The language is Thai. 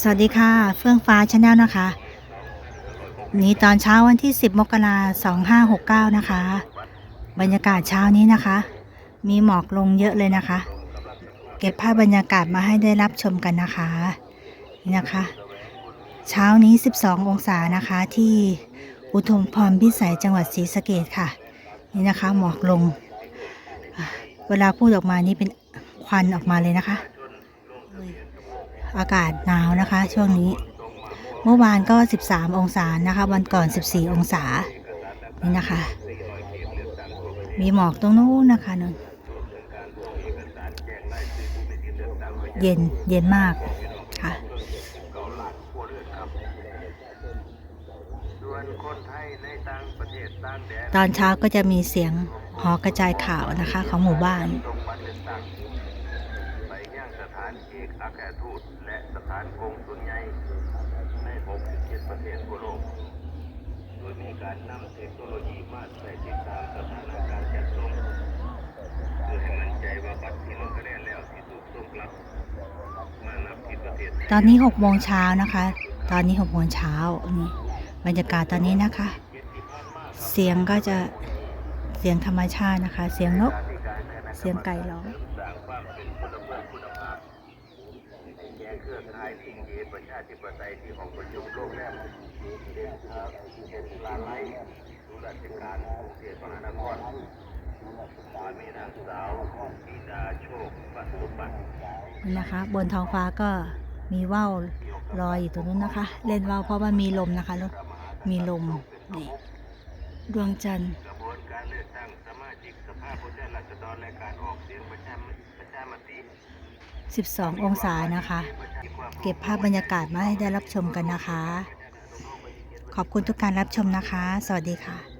สวัสดีค่ะ เฟื่องฟ้าชาแนลนะคะ นี่ตอนเช้าวันที่ 10 มกราคม2569นะคะ บรรยากาศเช้านี้นะคะ มีหมอกลงเยอะเลยนะคะ เก็บภาพบรรยากาศมาให้ได้รับชมกันนะคะ นี่นะคะ เช้านี้ 12 องศานะคะที่อุทุมพรพิสัยจังหวัดศรีสะเกดค่ะ นี่นะคะหมอกลง เวลาพูดออกมานี่เป็นควันออกมาเลยนะคะ อากาศหนาวนะคะ ช่วงนี้ เมื่อวานก็ 13 องศานะคะ วันก่อน 14 องศา นี่นะคะ มีหมอกตรงนู้นนะคะนนเย็นเย็นมากค่ะตอนเช้าก็จะมีเสียงหอกระจายข่าวนะคะ ของหมู่บ้าน ถานเอกอัครทูตและสถานกงสุลใหญ่ใน 67 ประเทศทั่วโลก โดยมีการนำเทคโนโลยีมาใส่ติดตามสถานการณ์จัดส่งเพื่อให้มั่นใจว่าบัตรที่ลงคะแนนแล้วที่ถูกส่งกลับมานับที่ประเทศตอนนี้6โมงเช้านะคะ ตอนนี้6โมงเช้านี่บรรยากาศตอนนี้นะคะ เสียงก็จะเสียงธรรมชาตินะคะ เสียงนก เสียงไก่ร้องคุณภาพให้แก่ เครือข่ายลิงเกประชาธิปไตยที่ของประชุมโลกแรกเด่นเช่นลาไลดูราชการกรุงเทพมหานครโดยมีนางสาวปีดาโชคปัสุบัตินี่นะคะ บนท้องฟ้าก็มีว่าวลอยอยู่ตรงนู้นนะคะ เล่นว่าวเพราะมันมีลมนะคะลูกมีลมนี่ดวงจันทร์กระบวนการเลือกตั้งสมาชิกสภาผู้แทนราษฎรและการออกเสียงประชามติ 12 องศานะคะ เก็บภาพบรรยากาศมาให้ได้รับชมกันนะคะ ขอบคุณทุกการรับชมนะคะ สวัสดีค่ะ